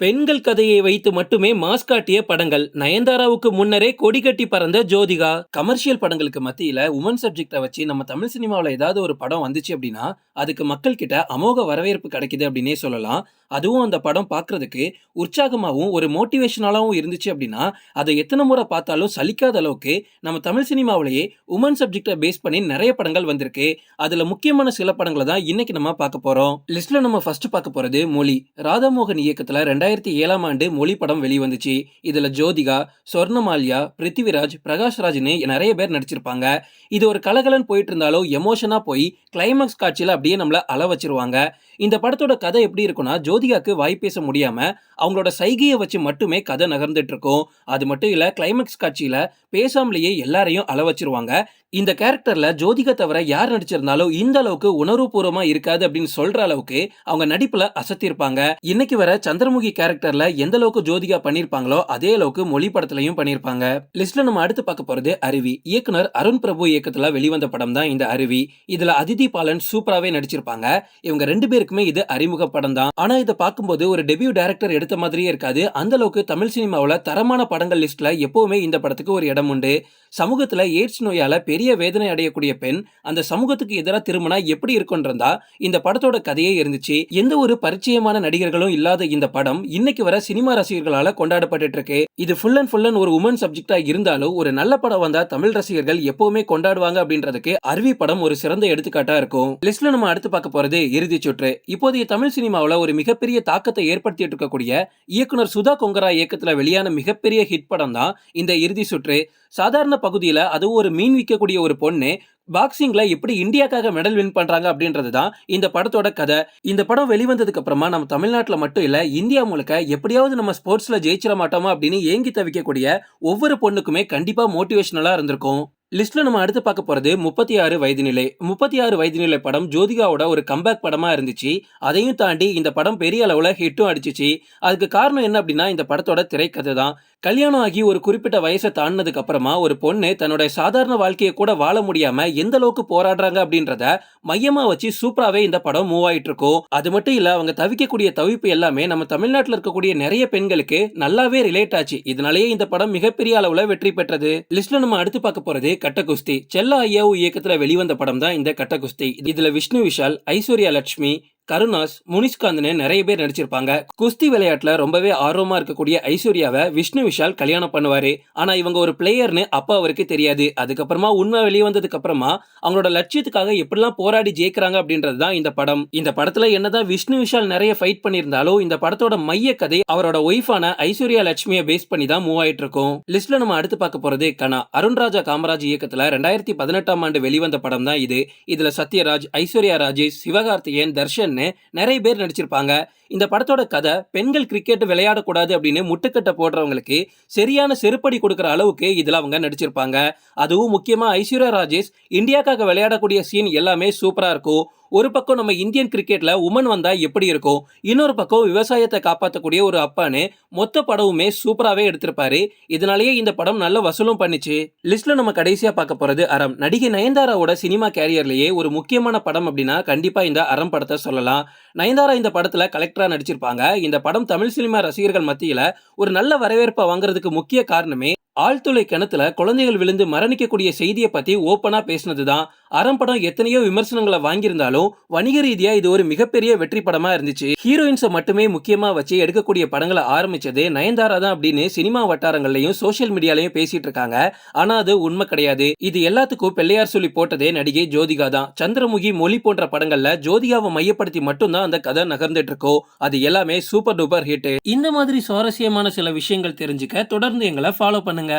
பெண்கள் கதையை வைத்து மட்டுமே மாஸ் காட்டிய படங்கள். நயன்தாராவுக்கு முன்னரே கொடி கட்டி பறந்த ஜோதிகா. கமர்ஷியல் படங்களுக்கு மத்தியில உமன் சப்ஜெக்டை வச்சு நம்ம தமிழ் சினிமாவில் ஏதாவது ஒரு படம் வந்துச்சு அப்படின்னா அதுக்கு மக்கள் கிட்ட அமோக வரவேற்பு கிடைக்குது அப்படின்னே சொல்லலாம். அதுவும் அந்த படம் பார்க்கறதுக்கு உற்சாகமாகவும் ஒரு மோட்டிவேஷனலாகவும் இருந்துச்சு அப்படின்னா அதை எத்தனை முறை பார்த்தாலும் சலிக்காத அளவுக்கு நம்ம தமிழ் சினிமாவிலேயே உமன் சப்ஜெக்டை பேஸ் பண்ணி நிறைய படங்கள் வந்திருக்கு. அதுல முக்கியமான சில படங்களை தான் இன்னைக்கு நம்ம பார்க்க போறோம். லிஸ்ட்ல நம்ம ஃபர்ஸ்ட் பார்க்க போறது மொழி. ராதாமோகன் இயக்கத்துல ரெண்டாயிரத்தி ரெண்டாயிரத்தி ஏழாம் ஆண்டு மொழி படம் வெளிவந்துச்சு. இதுல ஜோதிகா சொர்ணமால்யா பிருத்திவிராஜ் பிரகாஷ்ராஜ்னு நிறைய பேர் நடிச்சிருப்பாங்க. இது ஒரு கலகலன் போயிட்டு இருந்தாலும் எமோஷனா போய் கிளைமாக்ஸ் காட்சியில் அப்படியே நம்மள அள வச்சிருவாங்க. இந்த படத்தோட கதை எப்படி இருக்கும்னா ஜோதிகாக்கு வாய் பேச முடியாம அவங்களோட சைகையை வச்சு மட்டுமே கதை நகர்ந்துட்டு இருக்கும். அது மட்டும் இல்ல கிளைமேக்ஸ் காட்சியில பேசாமலேயே எல்லாரையும் அள வச்சிருவாங்க. இந்த கேரக்டர்ல ஜோதிகா தவிர யார் நடிச்சிருந்தாலும் இந்த அளவுக்கு உணர்வுபூர்வமா இருக்காது அப்படின்னு சொல்ற அளவுக்கு அவங்க நடிப்புல அசத்திருப்பாங்க. இன்னைக்கு வர சந்திரமுகி கேரக்டர்ல எந்த அளவுக்கு ஜோதிகா பண்ணிருப்பாங்களோ அதே அளவுக்கு மொழி படத்துலயும் பண்ணிருப்பாங்க. லிஸ்ட்ல நம்ம அடுத்து பார்க்க போறது அருவி. இயக்குனர் அருண் பிரபு இயக்கத்துல வெளிவந்த படம் தான் இந்த அருவி. இதுல அதிதி பாலன் சூப்பராவே நடிச்சிருப்பாங்க. இவங்க ரெண்டு பேருக்குமே இது அறிமுக படம் தான். ஆனா இதை பார்க்கும்போது ஒரு டெபியூ டேரக்டர் எடுத்த மாதிரியே இருக்காது. அந்த அளவுக்கு தமிழ் சினிமாவில் தரமான படங்கள் லிஸ்ட்ல எப்பவுமே இந்த படத்துக்கு ஒரு இடம் உண்டு. சமூகத்துல எய்ட்ஸ் நோயால பெரிய வேதனை அடையக்கூடிய பெண் அந்த சமூகத்துக்கு எதிராக திரும்பினா எப்படி இருக்கும்ன்றதா இந்த படத்தோட கதையே இருந்துச்சு. எந்த ஒரு பரிச்சயமான நடிகர்களும் இல்லாத இந்த படம் இன்னைக்கு வர சினிமா ரசிகர்களால கொண்டாடப்பட்டு இருக்கு இது ஃபுல் அண்ட் ஃபுல் அண்ட் ஒரு உமன் சப்ஜெக்டா இருந்தாலும் ஒரு நல்ல படம் வந்தா தமிழ் ரசிகர்கள் எப்பவுமே கொண்டாடுவாங்க அப்படின்றதுக்கு அருவி படம் ஒரு சிறந்த எடுத்துக்காட்டா இருக்கும். லிஸ்ட்ல நம்ம அடுத்து பார்க்க போறது இறுதி சுற்று. இப்போதைய தமிழ் சினிமாவுல ஒரு மிகப்பெரிய தாக்கத்தை ஏற்படுத்திட்டு இருக்கக்கூடிய இயக்குனர் சுதா கொங்கரா இயக்கத்தில் வெளியான மிகப்பெரிய ஹிட் படம் தான் இந்த இறுதி சுற்று. சாதாரண பகுதியில் அதுவும் ஒரு மீன் விற்கக்கூடிய ஒரு பொண்ணு பாக்ஸிங்ல எப்படி இந்தியாக்காக மெடல் வின் பண்றாங்க அப்படின்றது தான் இந்த படத்தோட கதை. இந்த படம் வெளிவந்ததுக்கு அப்புறமா நம்ம தமிழ்நாட்டில் மட்டும் இல்ல இந்தியா முழுக்க எப்படியாவது நம்ம ஸ்போர்ட்ஸ்ல ஜெயிச்சிட மாட்டோமா அப்படின்னு ஏங்கி தவிக்கக்கூடிய ஒவ்வொரு பொண்ணுக்குமே கண்டிப்பா மோட்டிவேஷனலா இருந்திருக்கும். லிஸ்ட்ல நம்ம அடுத்து பார்க்க போறது முப்பத்தி ஆறு வயது நிலை முப்பத்தி ஆறு வயது நிலை படம் ஜோதிகாவோட ஒரு கம்பேக் படமா இருந்துச்சு. அதையும் தாண்டி இந்த படம் பெரிய அளவுல ஹிட்டும் அடிச்சிச்சு. அதுக்கு காரணம் என்ன அப்படின்னா இந்த படத்தோட திரைக்கதை தான் கல்யாணம் ஆகி ஒரு குறிப்பிட்ட வயசை தாண்டினதுக்கு அப்புறமா ஒரு பொண்ணு தன்னோட சாதாரண வாழ்க்கையை கூட வாழ முடியாம எந்த அளவுக்கு போராடுறாங்க அப்படின்றத மையமா வச்சு சூப்பராகவே இந்த படம் மூவ் ஆயிட்டு இருக்கும் அது மட்டும் இல்ல அவங்க தவிக்கக்கூடிய தவிப்பு எல்லாமே நம்ம தமிழ்நாட்டில் இருக்கக்கூடிய நிறைய பெண்களுக்கு நல்லாவே ரிலேட் ஆச்சு. இதனாலேயே இந்த படம் மிகப்பெரிய அளவுல வெற்றி பெற்றது. லிஸ்ட்ல நம்ம அடுத்து பார்க்க போறது கட்ட குஸ்தி செல்ல ஐயாவு இயக்கத்துல வெளிவந்த படம் தான் இந்த கட்ட குஸ்தி இதுல விஷ்ணு விஷால் ஐஸ்வர்யா லட்சுமி கருணாஸ் முனிஷ்காந்த்னு நிறைய பேர் நடிச்சிருப்பாங்க. குஸ்தி விளையாட்டுல ரொம்பவே ஆர்வமா இருக்கக்கூடிய ஐஸ்வர்யாவை விஷ்ணு விஷால் கல்யாணம் பண்ணுவாரு. ஆனா இவங்க ஒரு பிளேயர்னு அப்பா அவருக்கு தெரியாது. அதுக்கப்புறமா உண்மை வெளியே வந்ததுக்கு அப்புறமா அவங்களோட லட்சியத்துக்காக எப்படிலாம் போராடி ஜெயிக்கிறாங்க அப்படின்றது தான் இந்த படம். இந்த படத்துல என்னதான் விஷ்ணு விஷால் நிறைய ஃபைட் பண்ணியிருந்தாலும் இந்த படத்தோட மைய கதை அவரோட ஒய்ஃபான ஐஸ்வர்யா லட்சுமியை பேஸ் பண்ணி தான் மூவ் ஆயிட்டு இருக்கும். லிஸ்ட்ல நம்ம அடுத்து பார்க்க போறது கனா. அருண்ராஜா காமராஜ் இயக்கத்துல ரெண்டாயிரத்தி பதினெட்டாம் ஆண்டு வெளிவந்த படம் தான் இது. இதுல சத்யராஜ் ஐஸ்வர்யா ராஜேஷ் சிவகார்த்திகேயன் தர்ஷன் நிறைய பேர் நடிச்சிருப்பாங்க. இந்த படத்தோட கதை பெண்கள் கிரிக்கெட் விளையாடக்கூடாது அப்படின்னு முட்டுக்கட்டை போடுறவங்களுக்கு சரியான செருப்படி கொடுக்குற அளவுக்கு இதில் அவங்க நடிச்சிருப்பாங்க. அதுவும் முக்கியமாக ஐஸ்வர்யா ராஜேஷ் இந்தியாக்காக விளையாடக்கூடிய சீன் எல்லாமே சூப்பராக இருக்கும். ஒரு பக்கம் நம்ம இந்தியன் கிரிக்கெட்டில் உமன் வந்தால் எப்படி இருக்கும்? இன்னொரு பக்கம் விவசாயத்தை காப்பாற்றக்கூடிய ஒரு அப்பான்னு மொத்த படமுமே சூப்பராகவே எடுத்திருப்பாரு. இதனாலேயே இந்த படம் நல்ல வசூலும் பண்ணிச்சு. லிஸ்ட்டில் நம்ம கடைசியாக பார்க்க போகிறது அறம். நடிகை நயன்தாராவோட சினிமா கேரியர்லேயே ஒரு முக்கியமான படம் அப்படின்னா கண்டிப்பாக இந்த அறம் படத்தை சொல்லலாம். நயன்தாரா இந்த படத்தில் கலெக்டர் நடிச்சிருப்பாங்க. இந்த படம் தமிழ் சினிமா ரசிகர்கள் மத்தியில் ஒரு நல்ல வரவேற்பை வாங்குறதுக்கு முக்கிய காரணமே ஆழ்துளை கிணத்துல குழந்தைகள் விழுந்து மரணிக்கக்கூடிய செய்தியை பத்தி ஓப்பனாக பேசினது தான் அறம் படம் எத்தனையோ விமர்சனங்களை வாங்கியிருந்தாலும் வணிக ரீதியா இது ஒரு மிகப்பெரிய வெற்றி படமா இருந்துச்சு. ஹீரோயின்ஸை மட்டுமே முக்கியமா வச்சு எடுக்கக்கூடிய படங்களை ஆரம்பிச்சது நயன்தாரா தான் அப்படின்னு சினிமா வட்டாரங்கள்லயும் சோசியல் மீடியாலையும் பேசிட்டு இருக்காங்க. ஆனா அது உண்மை கிடையாது. இது எல்லாத்துக்கும் பிள்ளையார் சொல்லி போட்டதே நடிகை ஜோதிகா தான். சந்திரமுகி மொழி போன்ற படங்கள்ல ஜோதிகாவை மையப்படுத்தி மட்டும்தான் அந்த கதை நகர்ந்துட்டு இருக்கோம் அது எல்லாமே சூப்பர் டூப்பர் ஹிட் இந்த மாதிரி சுவாரஸ்யமான சில விஷயங்கள் தெரிஞ்சுக்க தொடர்ந்து எங்களை ஃபாலோ பண்ணுங்க.